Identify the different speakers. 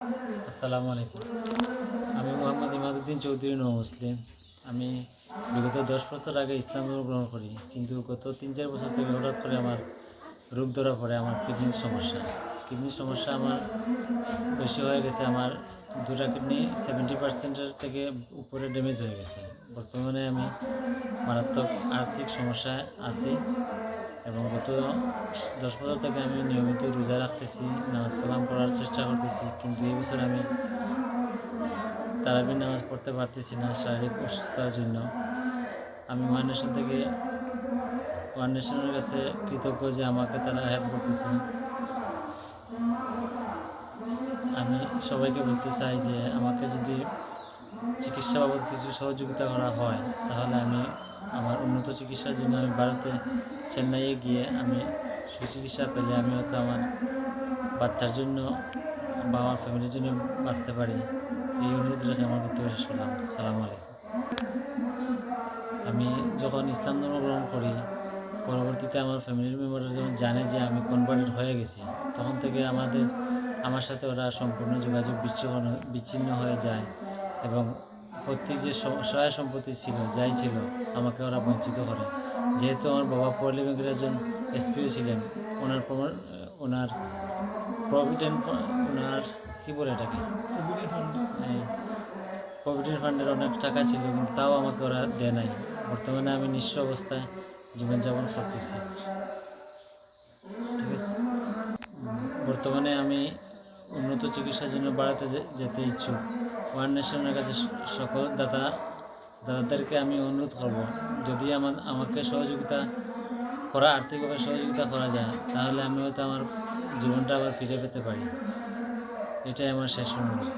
Speaker 1: আসসালামু আলাইকুম আমি মোহাম্মদ ইমাদুদ্দিন চৌধুরী, নৌ মুসলিম। আমি বিগত দশ বছর আগে ইসলাম ধর্ম গ্রহণ করি, কিন্তু গত তিন চার বছর থেকে হঠাৎ করে আমার রোগ ধরা পড়ে আমার কিডনির সমস্যা। কিডনির সমস্যা আমার বেশি হয়ে গেছে, আমার দুটা কিডনি সেভেন্টি পার্সেন্টের থেকে উপরে ড্যামেজ হয়ে গেছে। বর্তমানে আমি মারাত্মক আর্থিক সমস্যায় আছি। এবং গত দশ বছর থেকে আমি নিয়মিত রোজা রাখতেছি, নামাজ কালাম পড়ার চেষ্টা করতেছি, কিন্তু এই বছর আমি তারাবির নামাজ পড়তে পারতেছি না শারীরিক অসুস্থতার জন্য। আমি ওয়ান নেশন থেকে ওয়ান নেশনের কাছে কৃতজ্ঞ যে আমাকে তারা হেল্প করতেছে। আমি সবাইকে বলতে চাই যে আমাকে যদি চিকিৎসা বাবদ কিছু সহযোগিতা করা হয়, তাহলে আমি আমার উন্নত চিকিৎসার জন্য আমি ভারতে চেন্নাইয়ে গিয়ে আমি সুচিকিৎসা পেলে আমি হয়তো আমার বাচ্চার জন্য বা আমার ফ্যামিলির জন্য বাঁচতে পারি। এই অনুরোধ আমার বক্তব্য শেষ করলাম। সালাম আলাইকুম। আমি যখন ইসলাম ধর্ম গ্রহণ করি, পরবর্তীতে আমার ফ্যামিলির মেম্বাররা যখন জানে যে আমি কনভার্টেড হয়ে গেছি, তখন থেকে আমাদের, আমার সাথে ওরা সম্পূর্ণ যোগাযোগ বিচ্ছিন্ন বিচ্ছিন্ন হয়ে যায়। এবং প্রত্যেক যে সহায় সম্পত্তি ছিল, যাই ছিল, আমাকে ওরা বঞ্চিত করে। যেহেতু আমার বাবা পল্লী ব্যাংকের একজন এসপিও ছিলেন, ওনার প্রমাণ ওনার প্রভিডেন্ট ওনার কী বলে এটাকে? প্রভিডেন্ট ফান্ডের অনেক টাকা ছিল কিন্তু তাও আমাকে ওরা দেয় নাই। বর্তমানে আমি নিঃস্ব অবস্থায় জীবনযাপন করতেছি। ঠিক আছে? বর্তমানে আমি উন্নত চিকিৎসার জন্য বাড়াতে যেতে ইচ্ছুক। ওয়ান নেশনের কাছে সকল দাতা দাদাদেরকে আমি অনুরোধ করব, যদি আমার, আমাকে সহযোগিতা করা, আর্থিকভাবে সহযোগিতা করা যায়, তাহলে আমি হয়তো আমার জীবনটা আবার ফিরে পেতে পারি। এটাই আমার শেষ অনুরোধ।